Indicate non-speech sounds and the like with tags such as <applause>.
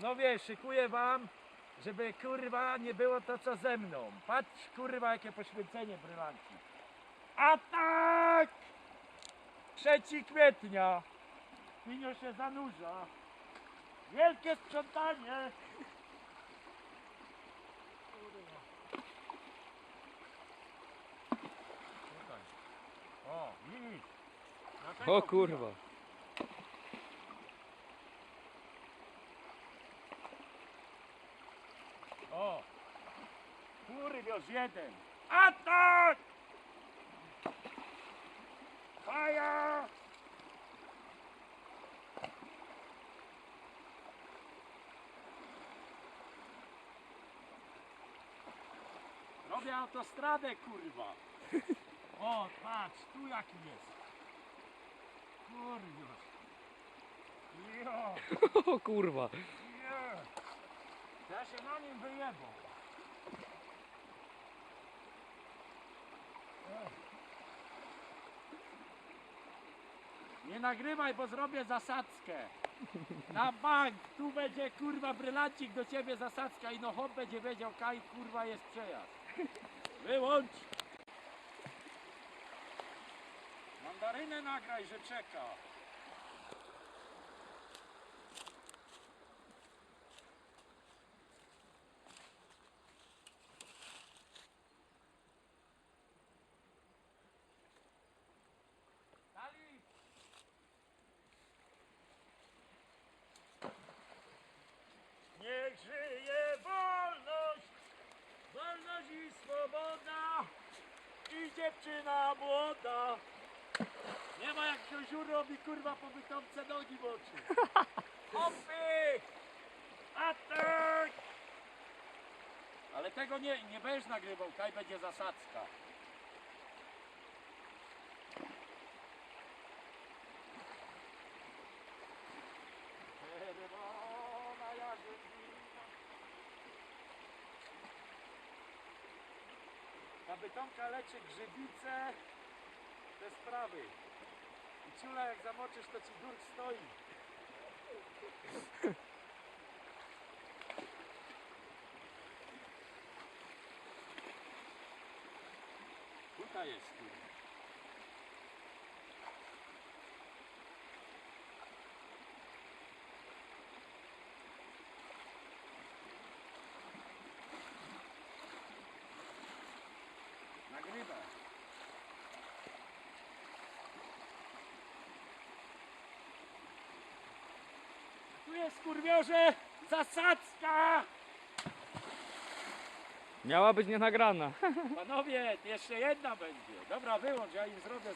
Panowie, szykuję wam, żeby kurwa nie było to co ze mną. Patrz kurwa jakie poświęcenie brylanci. A tak! 3 kwietnia. Minio się zanurza. Wielkie sprzątanie. O. Dlatego, O kurwa. O! Kurwios jeden! Atak! Faja! Robię autostradę, kurwa! O, patrz, tu jaki jest! Kurwios! Jo! <laughs> O kurwa. Się na nim wyjebał. Nie nagrywaj, bo zrobię zasadzkę. Na bank, tu będzie kurwa brylancik do ciebie zasadzka i no hop będzie wiedział, kaj kurwa jest przejazd. Wyłącz! Mandarynę nagraj, że czeka. Dziewczyna młoda. Nie ma jak się żur robi kurwa po bytomce nogi w oczy. <laughs> Hopy! Atak! Ale tego nie, nie będziesz nagrywał, kaj będzie zasadzka. Ta bytomka leczy grzybice, te sprawy. I ciula jak zamoczysz, to ci durk stoi. Tutaj jest kurwa. Tu jest kurwiorze zasadzka! Miała być nienagrana. Panowie, jeszcze jedna będzie. Dobra, wyłącz, ja im zrobię